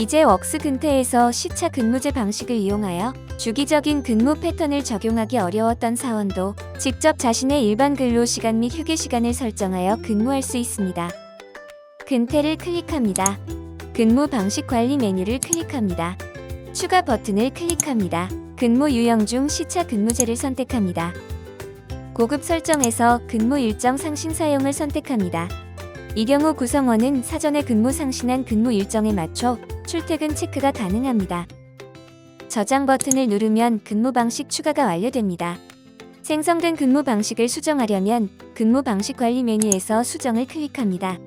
이제 웍스 근태에서 시차 근무제 방식을 이용하여 주기적인 근무 패턴을 적용하기 어려웠던 사원도 직접 자신의 일반 근로 시간 및 휴게 시간을 설정하여 근무할 수 있습니다. 근태를 클릭합니다. 근무 방식 관리 메뉴를 클릭합니다. 추가 버튼을 클릭합니다. 근무 유형 중 시차 근무제를 선택합니다. 고급 설정에서 근무 일정 상신 사용을 선택합니다. 이 경우 구성원은 사전에 근무 상신한 근무 일정에 맞춰 출퇴근 체크가 가능합니다. 저장 버튼을 누르면 근무 방식 추가가 완료됩니다. 생성된 근무 방식을 수정하려면 근무 방식 관리 메뉴에서 수정을 클릭합니다.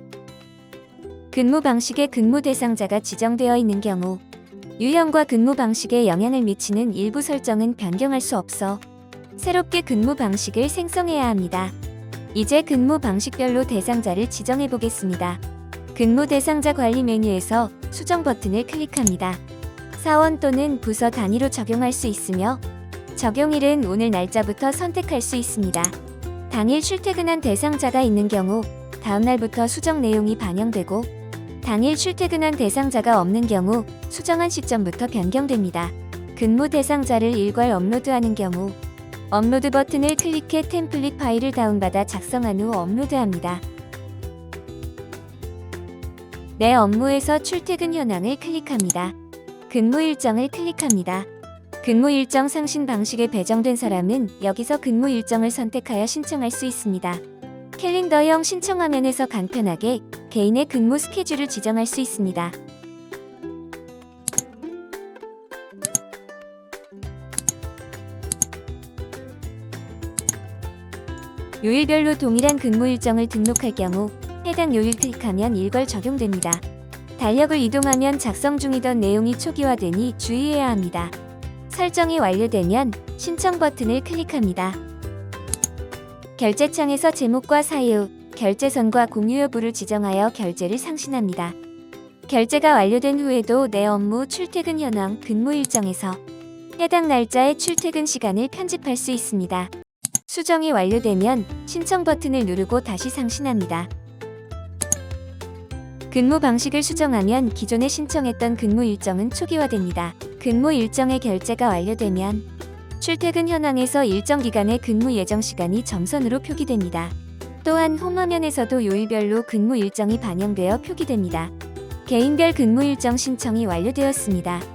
근무 방식의 근무 대상자가 지정되어 있는 경우 유형과 근무 방식에 영향을 미치는 일부 설정은 변경할 수 없어 새롭게 근무 방식을 생성해야 합니다. 이제 근무 방식별로 대상자를 지정해 보겠습니다. 근무 대상자 관리 메뉴에서 수정 버튼을 클릭합니다. 사원 또는 부서 단위로 적용할 수 있으며 적용일은 오늘 날짜부터 선택할 수 있습니다. 당일 출퇴근한 대상자가 있는 경우 다음 날부터 수정 내용이 반영되고 당일 출퇴근한 대상자가 없는 경우 수정한 시점부터 변경됩니다. 근무 대상자를 일괄 업로드하는 경우 업로드 버튼을 클릭해 템플릿 파일을 다운받아 작성한 후 업로드합니다. 내 업무에서 출퇴근 현황을 클릭합니다. 근무 일정을 클릭합니다. 근무 일정 상신 방식에 배정된 사람은 여기서 근무 일정을 선택하여 신청할 수 있습니다. 캘린더형 신청 화면에서 간편하게 개인의 근무 스케줄을 지정할 수 있습니다. 요일별로 동일한 근무 일정을 등록할 경우 해당 요일 클릭하면 일괄 적용됩니다. 달력을 이동하면 작성 중이던 내용이 초기화되니 주의해야 합니다. 설정이 완료되면 신청 버튼을 클릭합니다. 결제창에서 제목과 사유, 결제선과 공유 여부를 지정하여 결제를 상신합니다. 결제가 완료된 후에도 내 업무 출퇴근 현황 근무 일정에서 해당 날짜의 출퇴근 시간을 편집할 수 있습니다. 수정이 완료되면 신청 버튼을 누르고 다시 상신합니다. 근무 방식을 수정하면 기존에 신청했던 근무 일정은 초기화됩니다. 근무 일정의 결제가 완료되면 출퇴근 현황에서 일정 기간의 근무 예정 시간이 점선으로 표기됩니다. 또한 홈화면에서도 요일별로 근무 일정이 반영되어 표기됩니다. 개인별 근무 일정 신청이 완료되었습니다.